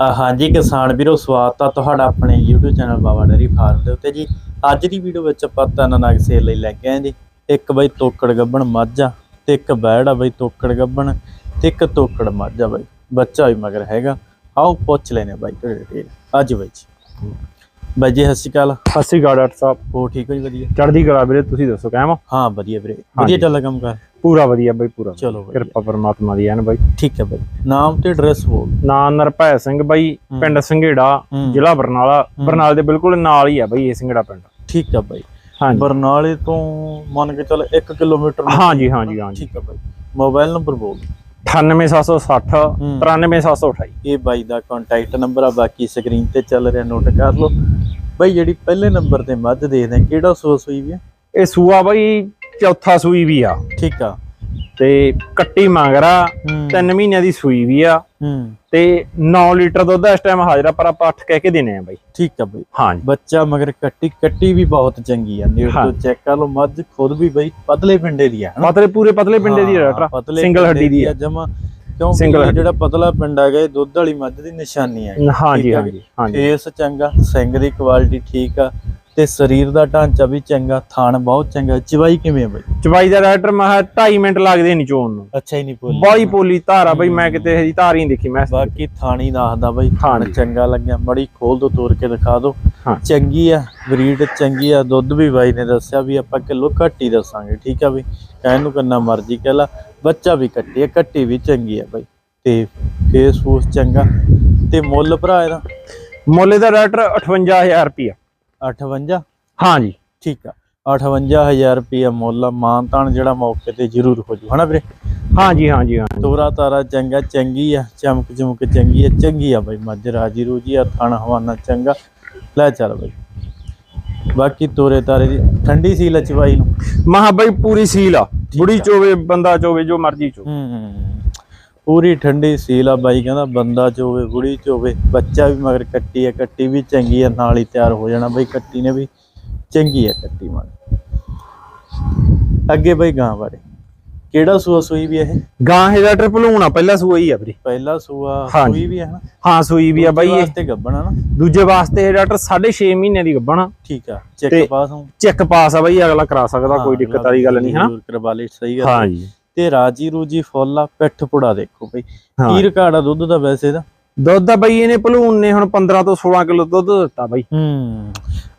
ਹਾਂਜੀ ਕਿਸਾਨ ਵੀਰੋ, ਸਵਾਗਤ ਆ ਤੁਹਾਡਾ ਆਪਣੇ YouTube channel Baba dairy farm ਦੇ ਉੱਤੇ ਜੀ। ਅੱਜ ਦੀ ਵੀਡੀਓ ਵਿੱਚ ਆਪਾਂ ਤਿੰਨ ਨਗ ਸੇਲ ਲਈ ਲੈ ਕੇ ਆਏ ਜੀ। ਇੱਕ ਬਈ ਤੋਕੜ ਗੱਬਣ ਮੱਝ ਆ ਤੇ ਇੱਕ ਬੈੜ ਆ ਬਈ ਤੋਕੜ ਗੱਬਣ ਤੇ ਇੱਕ ਤੋਕੜ ਮੱਝ ਆ ਬਈ। ਬੱਚਾ ਵੀ ਮਗਰ ਹੈਗਾ। ਆਓ ਪੁੱਛ ਲੈਨੇ ਬਾਈ ਤੁਹਾਡੇ ਡਿਟੇਲ ਅੱਜ ਬਾਈ ਜੀ। ਬਾਈ ਜੀ ਸਤਿ ਸ਼੍ਰੀ ਅਕਾਲ। ਸਤਿ ਸ਼੍ਰੀ ਅਕਾਲ ਡਾਕਟਰ ਸਾਹਿਬ। ਹੋ ਠੀਕ ਹੋ ਜੀ ਵਧੀਆ? ਚੜ੍ਹਦੀ ਕਲਾ ਵੀਰੇ ਤੁਸੀਂ ਦੱਸੋ ਕਾਇਮ ਹੋ? ਹਾਂ ਵਧੀਆ ਵੀਰੇ। ਵਧੀਆ। ਚੱਲਦਾ ਕੰਮ ਕਰ? ਪੂਰਾ ਵਧੀਆ ਬਈ ਪੂਰਾ ਚਲੋ ਵਧੀਆ। ਕਿਰਪਾ ਪਰਮਾਤਮਾ ਦੀ ਐਨ ਬਾਈ। ਠੀਕ ਹੈ ਬਾਈ। ਨਾਮ ਤੇ ਐਡਰੈਸ ਬੋਲ। ਨਾਂ ਨਰਭੈ ਸਿੰਘ ਬਾਈ ਹੂੰ। ਪਿੰਡ ਸੰਘੇੜਾ ਹੂੰ। ਜ਼ਿਲ੍ਹਾ ਬਰਨਾਲਾ। ਬਰਨਾਲੇ ਦੇ ਬਿਲਕੁਲ ਨਾਲ ਹੀ ਆ ਬਾਈ ਇਹ ਸੰਘੇੜਾ ਪਿੰਡ। ਠੀਕ ਹੈ ਬਾਈ। ਹਾਂਜੀ। ਬਰਨਾਲੇ ਤੋਂ ਮੰਨ ਕੇ ਚੱਲ 1 ਕਿਲੋਮੀਟਰ ਨੂੰ- ਹਾਂਜੀ ਹਾਂਜੀ ਹਾਂਜੀ। ਠੀਕ ਹੈ ਬਾਈ। ਮੋਬਾਈਲ ਨੰਬਰ ਬੋਲ। 98760 ਹੂੰ। 93728 ਇਹ ਬਾਈ ਦਾ ਕੰਟੈਕਟ ਨੰਬਰ ਆ ਬਾਕੀ ਸਕਰੀਨ ਤੇ ਚੱਲ ਰਿਹਾ ਨੋਟ ਕਰ ਲਓ। ਬਾਈ ਜਿਹੜੀ ਪਹਿਲੇ ਨੰਬਰ ਤੇ ਮੱਝ ਦੇਖਦੇ ਆ ਕਿਹੜਾ ਸੋਸ ਹੋਈ ਵੀ ਆ? ਇਹ ਸੂਆ ਬਾਈ ਚੌਥਾ ਸੂਈ ਵੀ ਆ। ਠੀਕ ਆ। ਤੇ ਕੱਟੀ ਮੰਗਰਾ ਹੂੰ। 3 ਮਹੀਨਿਆਂ ਦੀ ਸੂਈ ਵੀ ਆ। ਹੂੰ। ਤੇ 9 ਲੀਟਰ ਦੁੱਧ ਇਸ ਟਾਈਮ ਹਾਜ਼ਰ ਆ ਪਰ ਆਪਾਂ 8 ਕਹਿ ਕੇ ਦੇਣੇ ਆ ਬਾਈ। ਠੀਕ ਆ ਬਾਈ। ਹਾਂਜੀ। ਬੱਚਾ ਮਗਰ ਕੱਟੀ ਕੱਟੀ ਵੀ ਬਹੁਤ ਚੰਗੀ ਆ। ਨੇੜ ਤੋਂ ਹਾਂ। ਚੈੱਕ ਕਰ ਲਓ ਮੱਝ ਖੁਦ ਵੀ ਬਾਈ ਪਤਲੇ ਪਿੰਡੇ ਦੀ ਆ? ਪਤਲੇ ਪੂਰੇ ਪਤਲੇ ਪਿੰਡੇ ਦੀ ਹਾਂ, ਡਾਕਟਰ ਪਤਲੇ ਸਿੰਗਲ ਹੱਡੀ ਦੀ ਆ। ਜਮਾ ਕਿਉਂਕਿ। ਜਿਹੜਾ ਪਤਲਾ ਪਿੰਡ ਹੈਗਾ ਇਹ ਦੁੱਧ ਵਾਲੀ ਮੱਝ ਦੀ ਨਿਸ਼ਾਨੀ ਹੈ। ਹਾਂਜੀ ਹਾਂਜੀ ਹਾਂਜੀ। ਫੇਸ ਚੰਗਾ ਸਿੰਘ ਦੀ ਕੁਆਲਿਟੀ ਠੀਕ ਆ ਤੇ ਸਰੀਰ ਦਾ ਢਾਂਚਾ ਵੀ ਚੰਗਾ ਥਾਣ ਬਹੁਤ ਚੰਗਾ। ਚਵਾਈ ਕਿਵੇਂ ਆ ਬਾਈ? ਚਵਾਈ ਦਾ ਡਾਕਟਰ ਮੈਂ 2.5 ਮਿੰਟ ਲੱਗਦੇ ਨਹੀਂ ਚੋਣ ਨੂੰ। ਅੱਛਾ ਹੀ ਨਹੀਂ ਬੋਲੀ ਬਾਲੀ ਪੋਲੀ ਧਾਰਾ ਬਈ ਮੈਂ ਕਿਤੇ ਹਜੀ ਧਾਰ ਹੀ ਨਹੀਂ ਦੇਖੀ ਮੈਂ ਬਾਕੀ ਥਾਣੀ ਦੱਸਦਾ ਬਾਈ ਥਾਣ। ਚੰਗਾ ਲੱਗਿਆ। ਮੜੀ ਖੋਲ ਦੋ ਤੋੜ ਕੇ ਦਿਖਾ ਦੋ। ਚੰਗੀ ਆ ਬਰੀਡ ਚੰਗੀ ਆ ਦੁੱਧ ਵੀ ਬਾਈ ਨੇ ਦੱਸਿਆ ਵੀ ਆਪਾਂ ਕਿਲੋ ਘੱਟ ਹੀ ਦੱਸਾਂਗੇ ਠੀਕ ਆ ਬਈ ਕਹਿਣ ਨੂੰ ਕਿੰਨਾ ਮਰਜ਼ੀ ਕਹਿ ਲਾ ਬੱਚਾ ਵੀ ਕੱਟੀ ਆ ਕੱਟੀ ਵੀ ਚੰਗੀ ਆ ਬਾਈ। ਤੇ ਫੇਸ ਫੂਸ ਚੰਗਾ। ਤੇ ਮੁੱਲ ਭਰਾ ਇਹਦਾ? ਮੁੱਲ ਦਾ ਡਾਕਟਰ 58000 ਰੁਪਿਆ 58 ਹਾਂਜੀ ਠੀਕ ਆ 58000 ਰੁਪਿਆ ਮੁੱਲ ਆ ਮਾਨਤਾਨ ਜਿਹੜਾ ਮੌਕੇ ਤੇ ਜ਼ਰੂਰ ਹੋ ਜੂ ਹਨਾ ਵੀਰੇ? ਹਾਂਜੀ ਹਾਂਜੀ ਹਾਂਜੀ ਤੋਰਾ ਤਾਰਾ ਚੰਗਾ ਚੰਗੀ ਆ ਚਮਕ ਚਮਕ ਚੰਗੀ ਆ ਚੰਗੀ ਆ ਬਾਈ ਮੱਝ ਰਾਜੀ ਰੂਜੀ ਆ ਥਣ ਹਵਾਨਾ ਚੰਗਾ। ਲੈ ਚੱਲ ਬਾਈ। ਬਾਕੀ ਤੋਰੇ ਤਾਰੇ ਦੀ ਠੰਡੀ ਸੀ ਲਚਵਾਈ ਨੂੰ। ਮਹਾ ਬਈ ਪੂਰੀ ਸੀਲ ਆ। ਬੁੜੀ ਚੋਵੇ ਬੰਦਾ ਚੋਵੇ ਜੋ ਮਰਜ਼ੀ ਚੋ ਪੂਰੀ ਠੰਡੀ ਸੀਲ ਆ ਬਾਈ ਕਹਿੰਦਾ ਬੰਦਾ ਚ ਹੋਵੇ ਬੁੜੀ ਚ ਹੋਵੇ ਬੱਚਾ ਵੀ ਮਗਰ ਕੱਟੀ ਆ ਕੱਟੀ ਵੀ ਚੰਗੀ ਆ ਨਾਲ ਹੀ ਤਿਆਰ ਹੋ ਜਾਣਾ ਬਾਈ ਕੱਟੀ ਨੇ ਵੀ ਚੰਗੀ ਆ ਕੱਟੀ ਮਨ ਅੱਗੇ ਬਾਈ ਗਾਂ ਬਾਰੇ। ਕਿਹੜਾ ਸੂਆ ਸੂਈ ਵੀ ਇਹ? ਗਾਂ ਇਹ ਡਾਕਟਰ ਭਲੂਣਾ ਪਹਿਲਾ ਸੂਆ ਹੀ ਆ ਵੀਰੇ। ਪਹਿਲਾ ਸੂਆ। ਸੂਈ ਵੀ ਹੈ ਨਾ ਹਾਂ ਸੂਈ ਵੀ ਆ ਬਾਈ ਇਹ। ਵਾਸਤੇ ਗੱਬਣਾ ਨਾ? ਦੂਜੇ ਵਾਸਤੇ ਇਹ ਡਾਕਟਰ 6.5 ਮਹੀਨੇ ਦੀ ਗੱਬਣਾ ਠੀਕ ਆ ਚੈੱਕ ਪਾਸ ਹੂੰ ਚੈੱਕ ਪਾਸ ਆ ਬਾਈ ਅਗਲਾ ਕਰਾ ਸਕਦਾ ਕੋਈ ਦਿੱਕਤ ਵਾਲੀ ਗੱਲ ਨਹੀਂ ਹਨਾ? ਕਰਵਾ ਲਈ ਸਹੀ ਗੱਲ ਹਾਂਜੀ। ਤੇ ਰਾਜੀ ਰੂਜੀ ਫੁੱਲ ਆ ਪਿੱਠ ਪੁੜਾ ਦੇਖੋ ਬਈ। ਹਾਂ। ਕੀ ਰਿਕਾਰਡ ਆ ਦੁੱਧ ਦਾ ਵੈਸੇ ਦਾ? ਦੁੱਧ ਦਾ ਬਈ ਇਹਨੇ ਭਲੂਣ ਨੇ ਹੁਣ 15 ਤੋਂ 16 ਕਿਲੋ ਦੁੱਧ ਦਿੱਤਾ ਬਾਈ। ਹੂੰ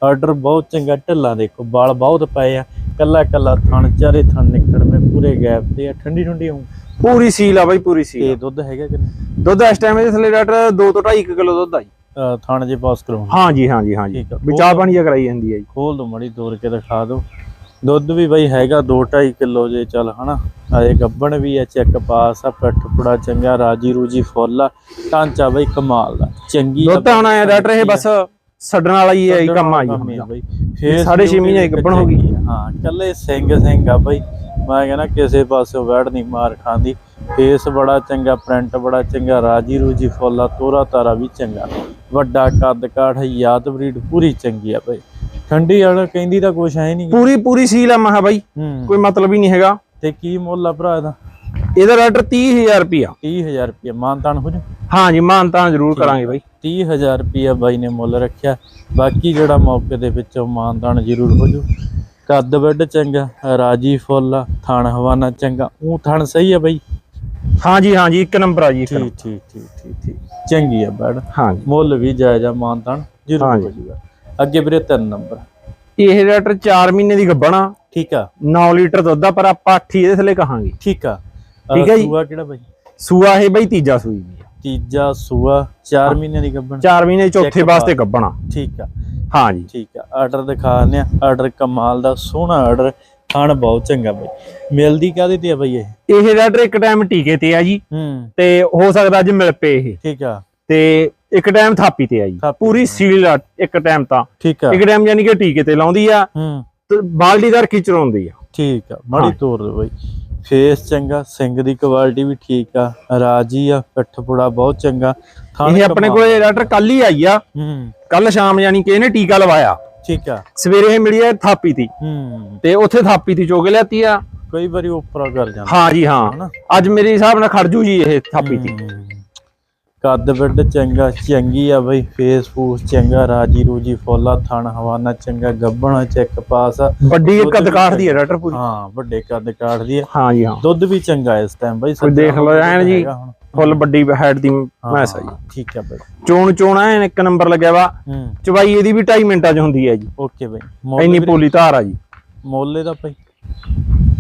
ਆਰਡਰ ਬਹੁਤ ਚੰਗਾ ਢਿੱਲਾ ਦੇਖੋ ਵਾਲ ਬਹੁਤ ਪਏ ਆ ਕੱਲਾ ਕੱਲਾ ਥਣ ਚਾਰੇ ਥਣ ਨਿਕੜਵੇਂ ਪੂਰੇ ਗੈਪ ਤੇ ਆ ਠੰਡੀ ਠੰਡੀ ਹੂੰ ਪੂਰੀ ਸੀਲ ਆ ਬਾਈ ਪੂਰੀ ਸੀਲ ਤੇ ਦੁੱਧ ਹੈਗਾ ਕਿ ਨਹੀਂ? ਦੁੱਧ ਇਸ ਟਾਈਮ ਇਹਦੇ ਥੱਲੇ ਡਾਕਟਰ 2 ਤੋਂ 2.5 ਕਿਲੋ ਦੁੱਧ ਆ ਜੀ। ਥਣ ਜੇ ਪਾਸ ਕਰੋ ਹਾਂਜੀ ਹਾਂਜੀ ਹਾਂਜੀ ਠੀਕ ਆ। ਵੀ ਚਾਹ ਪਾਣੀ ਜਿਹਾ ਕਰਾਈ ਜਾਂਦੀ ਹੈ ਜੀ। ਖੋਲ ਦੋ ਮੜੀ ਤੋੜ ਕੇ ਦਿਖਾ ਦੋ। ਦੁੱਧ ਵੀ ਬਈ ਹੈਗਾ 2.5 ਕਿਲੋ ਜੇ ਚੱਲ ਹਨਾ। ਆਏ ਗੱਬਣ ਵੀ ਆ ਚੈੱਕ ਪਾਸ ਆ ਪਿੱਠ ਪੁੜਾ ਚੰਗਾ ਰਾਜੀ ਰੂਜੀ ਫੁੱਲ ਆ। ਢਾਂਚਾ ਬਈ ਕਮਾਲ ਦਾ ਚੰਗੀ ਦੁੱਧ ਆਉਣਾ ਹੈ ਡਾਕਟਰ ਇਹ ਬਸ ਛੱਡਣ ਵਾਲਾ ਹੀ ਹੈ ਇਹ ਕੰਮ ਆ ਜੀ ਆ ਬਈ। ਸਾਢੇ ਛੇ ਮਹੀਨੇ ਦੀ ਗੱਭਣ ਹੋ ਗਈ। ਹਾਂ ਕੱਲੇ ਸਿੰਘ ਸਿੰਘ ਆ ਬਈ। ਮੈਂ ਕਹਿੰਦਾ ਕਿਸੇ ਪਾਸੇ ਵੜ ਨਹੀਂ ਮਾਰ ਖਾਂਦੀ। ਫੇਸ ਬੜਾ ਚੰਗਾ ਪ੍ਰਿੰਟ ਬੜਾ ਚੰਗਾ ਰਾਜੀ ਰੂਜੀ ਫੁੱਲਾ ਤੋਰਾ ਤਾਰਾ ਵੀ ਚੰਗਾ। ਵੱਡਾ ਕੱਦ ਕਾਠ ਯਾਦ ਬਰੀਡ ਪੂਰੀ ਚੰਗੀ ਆ ਬਈ। ਠੰਡੀ ਵਾਲਾ ਕਹਿੰਦੀ ਤਾਂ ਕੁਛ ਹੈ ਨਹੀਂ। ਪੂਰੀ ਪੂਰੀ ਸੀਲ ਆ ਮਹਾ ਬਾਈ। ਹੂੰ। ਕੋਈ ਮਤਲਬ ਹੀ ਨਹੀਂ ਹੈਗਾ। ਤੇ ਕੀ ਮੁੱਲ ਆ ਭਰਾ ਇਹਦਾ? ਇਹਦਾ ਡਾਕਟਰ 30000 ਰੁਪਿਆ 30000 ਰੁਪਏ ਮਾਨਤਾਨ ਹੋ ਜਾ। ਹਾਂਜੀ ਮਾਨ ਤਾਂ ਜ਼ਰੂਰ ਕਰਾਂਗੇ ਬਾਈ। 30000 ਰੁਪਏ ਬਾਈ ਨੇ ਮੁੱਲ ਰੱਖਿਆ। ਬਾਕੀ ਜਿਹੜਾ ਮੌਕੇ ਦੇ ਵਿੱਚੋਂ ਮਾਨਤਾਨ ਜ਼ਰੂਰ ਹੋ ਜੂ ਕੱਦ ਵੱਡ ਚੰਗਾ ਰਾਜੀ ਫੁੱਲ ਥਣ ਹਵਾਨਾ ਚੰਗਾ। ਉਹ ਥਣ ਸਹੀ ਆ ਬਾਈ? ਹਾਂਜੀ ਹਾਂਜੀ ਇੱਕ ਨੰਬਰ ਆ ਜੀ ਠੀਕ। ਠੀਕ ਠੀਕ ਠੀਕ ਚੰਗੀ ਆ ਬੈਡ। ਹਾਂਜੀ ਮੁੱਲ ਵੀ ਜਾਇਜ਼ ਆ ਮਾਨਤਾਨ। ਜ਼ਰੂਰ। ਹੋ ਜੂਗਾ ਅੱਗੇ ਵੀਰੇ ਤਿੰਨ ਨੰਬਰ। ਇਹ ਡਾਕਟਰ 4 ਮਹੀਨੇ ਦੀ ਗੱਬਣਾ ਠੀਕ ਆ। 9 ਲੀਟਰ ਦੁੱਧ ਆ ਪਰ ਆਪਾਂ 8 ਹੀ ਇਹਦੇ ਥੱਲੇ ਕਹਾਂਗੇ। ਠੀਕ ਆ। ਠੀਕ ਆ ਜੀ। ਸੂਆ ਕਿਹੜਾ ਬਾਈ? ਸੂਆ ਇਹ ਬਾਈ ਤੀਜਾ ਸੂਈ ਆ। ਤੀਜਾ ਸੂਆ 4 ਮਹੀਨਿਆਂ ਦੀ ਗੱਬਣ। 4 ਮਹੀਨੇ ਚੌਥੇ ਵਾਸਤੇ ਗੱਬਣਾ ਠੀਕ ਆ। ਹਾਂਜੀ ਠੀਕ ਆ। ਆਰਡਰ ਦਿਖਾਉਂਦੇ ਆ। ਆਰਡਰ ਕਮਾਲ ਦਾ ਸੋਹਣਾ ਆਰਡਰ। ਖਾਣ ਬਹੁਤ ਚੰਗਾ ਬਈ। ਮਿਲਦੀ ਕਾਹਦੇ ਤੇ ਆ ਬਈ ਇਹ? ਇਹ ਡਾਕਟਰ ਇੱਕ ਟਾਈਮ ਟੀਕੇ ਤੇ ਆ ਜੀ। ਹੂੰ। ਤੇ ਹੋ ਸਕਦਾ ਅੱਜ ਮਿਲ ਪਏ ਇਹ। ਠੀਕ ਆ। ਤੇ ਇੱਕ ਟਾਈਮ ਥਾਪੀ ਤੇ ਆ ਜੀ ਥਾਪੀ ਪੂਰੀ। ਸੀਲ ਇੱਕ ਟਾਈਮ ਤਾਂ। ਠੀਕ ਇੱਕ ਟਾਈਮ ਯਾਨੀ ਕਿ ਟੀਕੇ ਤੇ ਲਾਉਂਦੀ ਆ ਹੂੰ। ਤੇ ਬਾਲਟੀਦਾਰ ਖਿਚਰਾਉਂਦੀ ਆ। ਠੀਕ ਆ ਮਾੜੀ। ਤੋਰ ਦੇ ਬਈ। ਫੇਸ ਚੰਗਾ ਸਿੰਘ ਦੀ ਕੁਆਲਿਟੀ ਵੀ ਠੀਕ ਆ ਰਾਜੀ ਆ ਪਿੱਠ ਪੁੜਾ ਬਹੁਤ ਚੰਗਾ। ਇਹ ਆਪਣੇ। ਕੋਲੇ ਡਾਕਟਰ ਕੱਲ ਹੀ ਆਈ ਆ। ਕੱਲ ਸ਼ਾਮ ਯਾਨੀ ਕਿ ਇਹਨੇ ਟੀਕਾ ਲਵਾਇਆ। ਠੀਕ ਆ। ਸਵੇਰੇ ਇਹ ਮਿਲੀ ਆ ਥਾਪੀ ਹੂੰ। ਤੇ ਉੱਥੇ ਥਾਪੀ ਤੀ ਚੋਕੇ ਲਿਆਤੀ ਆ। ਕਈ ਵਾਰੀ ਉੱਪਰ ਕਰ ਜਾਂਦਾ ਹਾਂ ਜੀ ਹਾਂ। ਅੱਜ ਮੇਰੇ ਹਿਸਾਬ ਨਾਲ ਖੜ ਜੂ ਜੀ ਇਹ ਥਾਪੀ ਹੂੰ। ਕੱਦ ਬਿੱਡ ਚੰਗਾ ਚੰਗੀ ਆ ਬਈ। ਫੇਸ ਫੂਸ ਚੰਗਾ ਰਾਜੀ ਰੂਜੀ ਫੁੱਲਾ ਥਣ ਹਵਾਨਾ ਚੰਗਾ ਗੱਬਣਾ ਚੈੱਕ ਪਾਸ ਆ। ਵੱਡੀ ਕੱਦ ਕਾਠ ਦੀ ਹੈ ਡਾਕਟਰ ਪੂਰੀ। ਹਾਂ ਵੱਡੇ ਕੱਦ ਕਾਠਦੀ ਆ। ਹਾਂ ਜੀ ਹਾਂ। ਦੁੱਧ ਵੀ ਚੰਗਾ ਇਸ ਟਾਈਮ ਬਈ ਕੋਈ ਦੇਖ ਲਓ ਐਨ ਜੀ। ਫੁੱਲ ਵੱਡੀ ਹੈਡ ਦੀ ਮੈਸ ਆ ਜੀ। ਠੀਕ ਹੈ ਬਈ। ਚੋਣ ਚੋਣ ਐਨ ਇੱਕ ਨੰਬਰ ਲੱਗਿਆ ਵਾ। ਚਵਾਈ ਇਹਦੀ ਵੀ 2.5 ਮਿੰਟਾਂ 'ਚ ਹੁੰਦੀ ਹੈ ਜੀ। ਓਕੇ ਬਈ। ਇੰਨੀ ਪੋਲੀ ਧਾਰ ਆ ਜੀ। ਮੁੱਲ ਇਹਦਾ ਬਈ।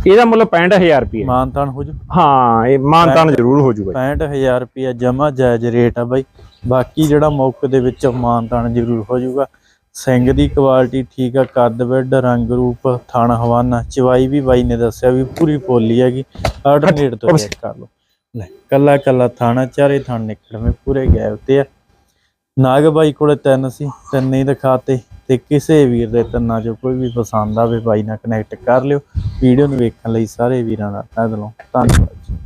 ਇਹਦਾ ਮੁੱਲ 65000 ਰੁਪਏ। ਮਾਨਤਾਨ ਹੋ ਜੂ। ਹਾਂ ਇਹ ਮਾਨਤਾਨ ਜ਼ਰੂਰ ਹੋ ਜੂਗਾ 65000 ਰੁਪਿਆ ਜਮਾ ਜਾਇਜ਼ ਰੇਟ ਆ ਬਾਈ। ਬਾਕੀ ਜਿਹੜਾ ਮੌਕੇ ਦੇ ਵਿੱਚ ਮਾਨਤਾਨ ਜ਼ਰੂਰ ਹੋ ਜਾਊਗਾ ਸਿੰਘ ਦੀ ਕੁਆਲਿਟੀ ਠੀਕ ਆ ਕੱਦ ਬੈੱਡ ਰੰਗ ਰੂਪ ਥਣ ਹਵਾਨਾ ਚਵਾਈ ਵੀ ਬਾਈ ਨੇ ਦੱਸਿਆ ਵੀ ਪੂਰੀ ਪੋਲੀ ਹੈਗੀ। ਆਰਡਰਨੇਟ ਤੋਂ ਚੈੱਕ ਕਰ ਲਓ। ਲੈ ਕੱਲਾ ਕੱਲਾ ਥਾਣਾ ਚਾਰੇ ਥਣ ਨਿਕਲਵੇਂ ਪੂਰੇ ਗਏ ਉੱਤੇ ਆ। ਨਾਗ ਬਾਈ ਕੋਲੇ ਤਿੰਨ ਸੀ ਤਿੰਨ ਹੀ ਦਿਖਾਤੇ। ਤੇ ਕਿਸੇ ਵੀਰ ਦੇ ਤਿੰਨਾਂ ਚੋਂ ਕੋਈ ਵੀ ਪਸੰਦ ਆਵੇ ਬਾਈ ਨਾਲ ਕਨੈਕਟ ਕਰ ਲਿਓ। ਵੀਡੀਓ ਨੂੰ ਵੇਖਣ ਲਈ ਸਾਰੇ ਵੀਰਾਂ ਦਾ ਤਹਿ ਦਿਲੋਂ ਧੰਨਵਾਦ ਜੀ।